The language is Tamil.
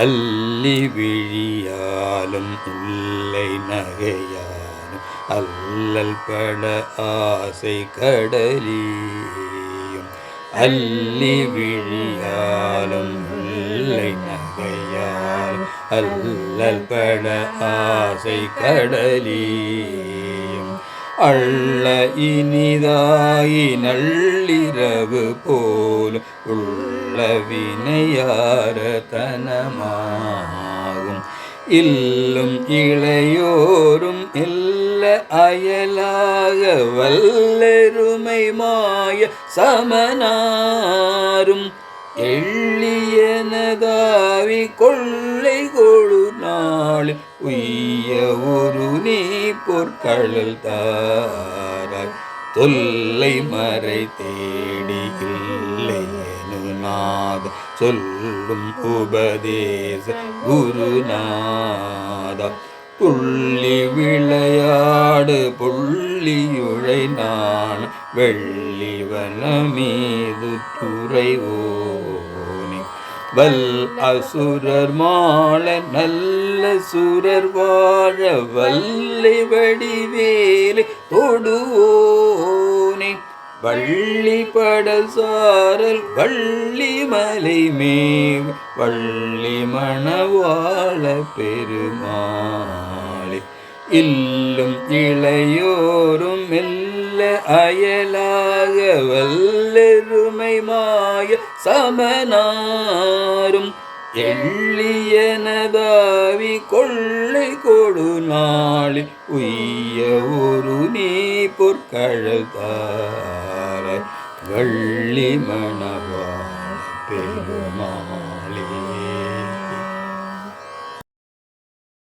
அள்ளி விழியாலும் உள்ளை நகையாலும் அல்லல் பட ஆசை கடலியும். அள்ளி விழியாலும் உள்ளை நகையாலும் அல்லல் பட ஆசை கடலியும். அள்ள இனிதாயி நள்ளிரவு போல் உள்ள வினையார தனமாகும். இல்லும் இளையோரும் இல்ல அயலாக வல்லருமை மாய சமனாரும். எள்ளியனதாவி கொள்ளை கொழு நாளில் உய்ய ஒரு நீ பொற்கழல் தாராய். தொல்லை மறை தேடி இல்லை சொல்லும் உபதேச குருநாத. புள்ளி விளையாடு புள்ளியுழை நான் வெள்ளிவன மீது துறைவோனே வல் அசுரர் மாள நல்ல சுரர் வாழ வல்லை வடிவேலை தொடுவோனே. வள்ளி படசாரல் வள்ளி மலை மேவ வள்ளி மணவாள பெருமாளே. இல்லும் இளையோரும் எல்லாம் மெல்ல அயலாக வல்லெருமை மாய சமனாரும் எள்ளியனதாவி கொள்ளை கொடு நாளில் உய்ய ஒரு நீ பொற்கழல் வள்ளி மணவா பெருமா